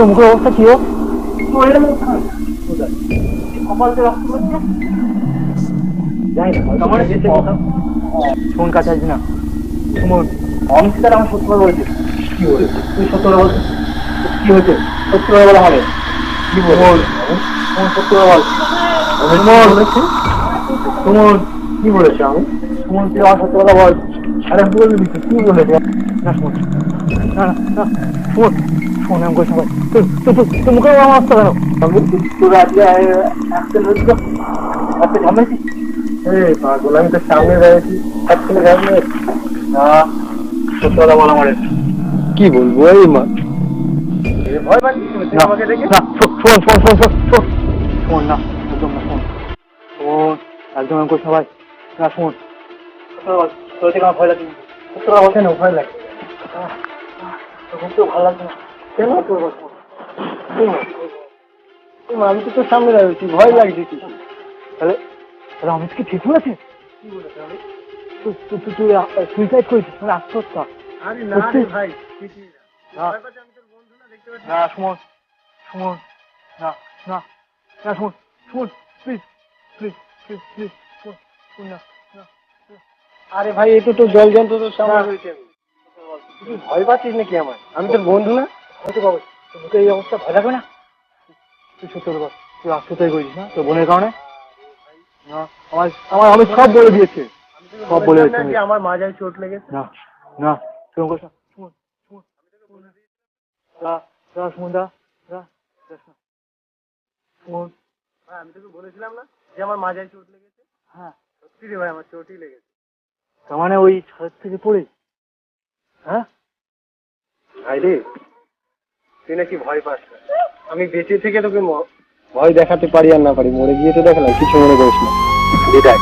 তো মুখের অবস্থা কি আমার। ফোন কাছে আসবি না। সত্য কথা বলেছে। কি বলেছে? তুই সত্য কথা বলছিস কি হয়েছে? সত্য কথা বলা হবে। কি বল সত্য কথা বল। সুমন সুমন কি বলেছে আমি সুমন তুই আমার সত্য কথা বল। আরে বলবি? কি বলেছে? না সুমন। না না না সুমন সুমন আমি বলছি তুই তুই তুই তুই আমার অবস্থা কেন তোর আজকে একটা ঝামেছি এই পাগল আমি তো সামনে দাঁড়িয়েছি না সত্য কথা বল আমার কি বলব এই মা। ভয় পাচ্ছিস তুই আমাকে দেখে না শোন শোন শোন শোন শোন শোন শোন না একদম না শোন। শোন একদম আমি করছি ভাই না শোন। কথা তোর থেকে আমার ভয় লাগে কথা না ভয় লাগে ভালো লাগছে না। কেন তোর আমি তো তোর সামনে দাঁড়িয়েছি ভয় লাগছে কি তাহলে তাহলে অমিত কি ঠিক বলেছে? তুই তুই তুই তুই সুইসাইড করেছিস মানে আত্মহত্যা? আরে না রে ভাই না। না সুমন সুমন না না না Suman Suman please please please please শুন না না আরে ভাই এই তো তোর জল যন্ত্র তোর সামনে হয়েছে তুই ভয় পাচ্ছিস নাকি আমার? আমি তোর বন্ধু না? হয়তো বাবু তোকে এই অবস্থা ভয় লাগবে না? তুই সত্য বল। তুই আত্মহত্যাই করেছিস না? তোর বোনের কারণে? না আমার আমার আমি সব বলে দিয়েছে। সব বলে দিয়েছে। আমি। আমার মাজায় চোট লেগেছে? না না তুই করিস না সুমন সুমন সুমন রা রা সুমন দা রা যাস না। সুমন ভাই আমি তোকে বলেছিলাম না যে আমার মাজায় চোট লেগেছে? হ্যাঁ। সত্যি রে ভাই আমার চোটই লেগেছে। তার মানে ওই ছাদ থেকে পড়ে হ্যাঁ? ভাই তুই নাকি ভয় পাস আমি বেঁচে থেকে তোকে ভয় দেখাতে পারি আর না পারি, মরে গিয়ে তো দেখালাম কিছু মনে করিস না। বিদায়।